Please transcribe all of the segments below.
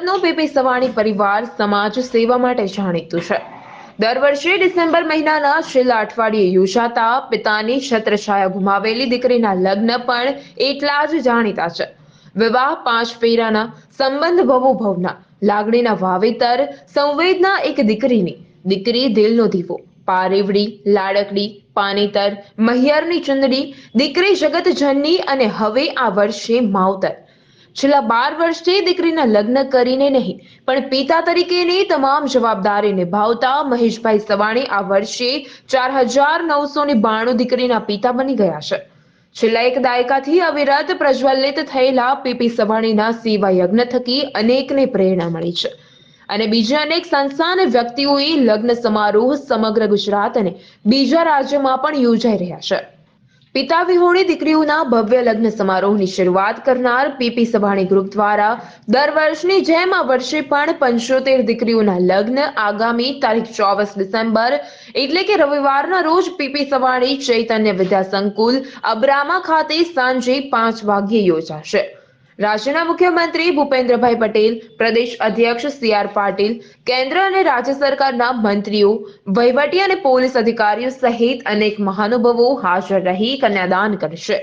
સુરતનો પીપી સવાણી પરિવાર સમાજ સેવા માટે જાણીતું છે. દર વર્ષે ડિસેમ્બર મહિનાના છેલ્લા અઠવાડિયે યોજાતા પિતાની છત્રછાયા ગુમાવેલી દીકરીના લગ્ન પણ એટલા જ જાણીતા છે. વિવાહ પાંચ પેરાના સંબંધ ભવો ભવના, લાગણીના વાવેતર, સંવેદના એક દીકરીની, દીકરી દિલનો દીવો, પારેવડી, લાડકડી, પાનેતર, મહિયરની ચુંદડી, દીકરી જગતજનની અને હવે આ વર્ષે માવતર. છેલ્લા બાર વર્ષથી દીકરીના લગ્ન કરીને નહીં, પણ પિતા તરીકેની તમામ જવાબદારી નિભાવતા મહેશભાઈ સવાણી આ વર્ષે ચાર હજાર નવસો ને બાણું દીકરીના પિતા બની ગયા છે. છેલ્લા એક દાયકાથી અવિરત પ્રજ્વલિત થયેલા પીપી સવાણીના સેવા યજ્ઞ થકી અનેકને પ્રેરણા મળી છે. અને બીજા અનેક સંસ્થા અને વ્યક્તિઓએ લગ્ન સમારોહ સમગ્ર ગુજરાત અને બીજા રાજ્યમાં પણ યોજાઈ રહ્યા છે. પિતા વિહોણી દીકરીઓના ભવ્ય લગ્ન સમારોહની શરૂઆત કરનાર પીપી સભાણી ગ્રુપ દ્વારા દર વર્ષની જેમ આ વર્ષે પણ પંચોતેર દીકરીઓના લગ્ન આગામી તારીખ ચોવીસ ડિસેમ્બર એટલે કે રવિવારના રોજ પીપી સભાણી ચૈતન્ય વિદ્યા સંકુલ અબ્રામા ખાતે સાંજે પાંચ વાગ્યે યોજાશે. રાજ્યના મુખ્યમંત્રી ભૂપેન્દ્રભાઈ પટેલ, પ્રદેશ અધ્યક્ષ સી આર પાટીલ, કેન્દ્ર અને રાજ્ય સરકારના મંત્રીઓ, વહીવટી અને પોલીસ અધિકારીઓ સહિત અનેક મહાનુભાવો હાજર રહી કન્યાદાન કરશે.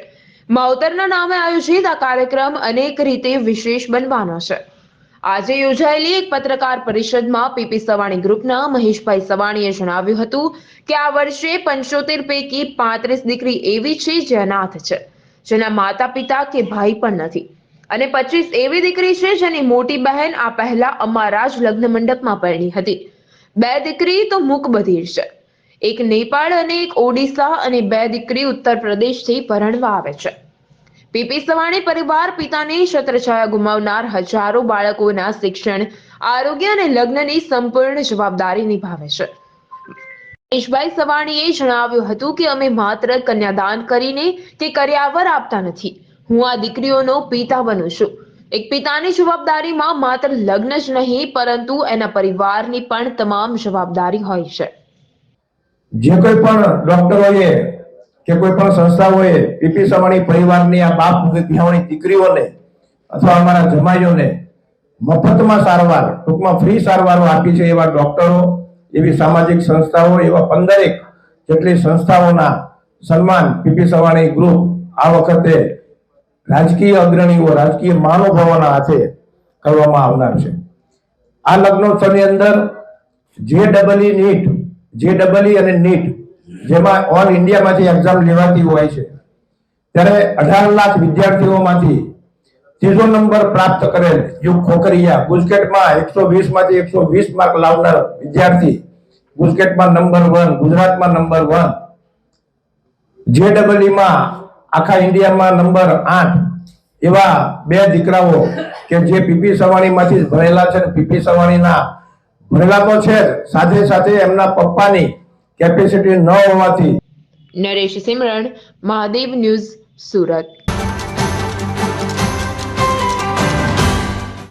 માવતરના નામે આયોજિત આ કાર્યક્રમ અનેક રીતે વિશેષ બનવાનો છે. આજે યોજાયેલી એક પત્રકાર પરિષદમાં પીપી સવાણી ગ્રુપના મહેશભાઈ સવાણીએ જણાવ્યું હતું કે આ વર્ષે પંચોતેર પૈકી પાંત્રીસ દીકરી એવી છે જે અનાથ છે. જેના માતા પિતા કે ભાઈ પણ નથી. અને પચીસ એવી દીકરી છે જેની મોટી બહેન આ પહેલા અમારા જ લગ્ન મંડપમાં પરણી હતી. બે દીકરી તો મૂક બધીર છે. એક નેપાળ અને એક ઓડિશા અને બે દીકરી ઉત્તર પ્રદેશથી પરણવા આવે છે. પીપી સવાણી પરિવાર પિતાની છત્રછાયા ગુમાવનાર હજારો બાળકોના શિક્ષણ, આરોગ્ય અને લગ્નની સંપૂર્ણ જવાબદારી નિભાવે છે. મહેશભાઈ સવાણીએ જણાવ્યું હતું કે અમે માત્ર કન્યાદાન કરીને કે કર્યાવર આપતા નથી. હું આ દીકરીઓનો પિતા બનું છું. એક પિતાની જવાબદારીમાં માત્ર લગ્ન જ નહીં, પરંતુ એના પરિવારની પણ તમામ જવાબદારી હોય છે. જે કોઈ પણ ડોક્ટરોએ કે કોઈ પણ સંસ્થાઓએ પીપી સવાણી પરિવારની આ બાપ વિહાવણી દીકરીઓને અથવા અમારા જમાઈઓને મફતમાં સારવાર, ટૂંકમાં ફ્રી સારવારો આપી છે એવા ડોક્ટરો એવી સામાજિક સંસ્થાઓ, એવા પંદરેક જેટલી સંસ્થાઓના સન્માન પીપી સવાણી ગ્રુપ આ વખતે રાજકીય અગ્રણીઓ, રાજકીય મહાનુભાવોના હાથે કરવામાં આવનાર છે. આ લગ્નોત્સવની અંદર જે ડબલઈ નીટ જે ડબલઈ અને નીટ જેમાં ઓલ ઇન્ડિયામાંથી એક્ઝામ લેવાતી હોય છે, ત્યારે અઢાર લાખ વિદ્યાર્થીઓમાંથી ત્રીજો નંબર પ્રાપ્ત કરેલ યુગ ખોકરિયા ગુજકેટમાં એકસો વીસમાંથી એકસો વીસ માર્ક લાવનાર વિદ્યાર્થી ગુજકેટમાં નંબર વન, ગુજરાતમાં નંબર વન. જે ડબલઈમાં આખા ઇન્ડિયામાં નંબર આઠ એવા બે દીકરાઓ કે જે પીપી સવાણીમાંથી જ ભણેલા છે પીપી સવાણીના ભણેલા તો છે સાથે સાથે એમના પપ્પાની કેપેસિટી ન હોવાથી નરેશ સિમરણ, મહાદેવ ન્યૂઝ સુરત.